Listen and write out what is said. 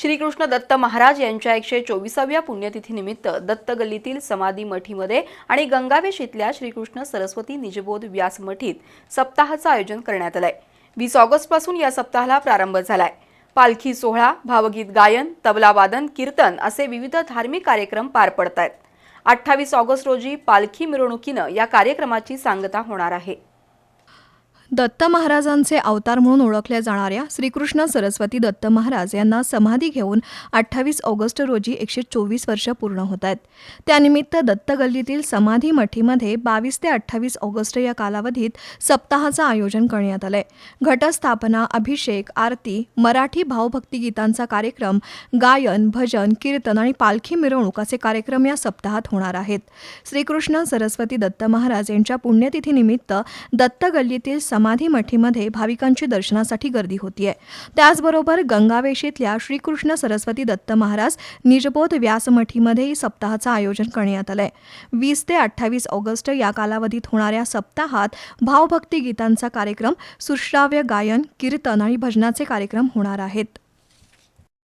श्रीकृष्ण दत्त महाराज यांच्या एकशे चोवीसाव्या पुण्यतिथीनिमित्त दत्त गल्लीतील समाधी मठीमध्ये आणि गंगावेश इथल्या श्रीकृष्ण सरस्वती निजबोध व्यास मठीत सप्ताहाचं आयोजन करण्यात आलंय. वीस ऑगस्टपासून या सप्ताहाला प्रारंभ झालाय. पालखी सोहळा भावगीत गायन तबलावादन कीर्तन असे विविध धार्मिक कार्यक्रम पार पडत आहेत अठ्ठावीस ऑगस्ट रोजी पालखी मिरवणुकीनं या कार्यक्रमाची सांगता होणार आहे. दत्त महाराजांचे अवतार म्हणून ओळखल्या जाणाऱ्या श्रीकृष्ण सरस्वती दत्त महाराज यांना समाधी घेऊन अठ्ठावीस ऑगस्ट रोजी एकशे चोवीस वर्ष पूर्ण होत आहेत. त्यानिमित्त दत्त गल्लीतील समाधी मठीमध्ये बावीस ते अठ्ठावीस ऑगस्ट या कालावधीत सप्ताहाचं आयोजन करण्यात आलंय. घटस्थापना अभिषेक आरती मराठी भावभक्ती गीतांचा कार्यक्रम गायन भजन कीर्तन आणि पालखी मिरवणूक असे कार्यक्रम या सप्ताहात होणार आहेत. श्रीकृष्ण सरस्वती दत्त महाराज यांच्या पुण्यतिथीनिमित्त दत्त गल्लीतील समाधी मठीमध्ये भाविकांची दर्शनासाठी गर्दी होतीये. त्याचबरोबर गंगावेशीतल्या श्रीकृष्ण सरस्वती दत्त महाराज निजबोध व्यासमठीमध्येही सप्ताहाचं आयोजन करण्यात आलंय. वीस ते अठ्ठावीस ऑगस्ट या कालावधीत होणाऱ्या सप्ताहात भावभक्ती गीतांचा कार्यक्रम सुश्राव्य गायन कीर्तन आणि भजनाचे कार्यक्रम होणार आहेत.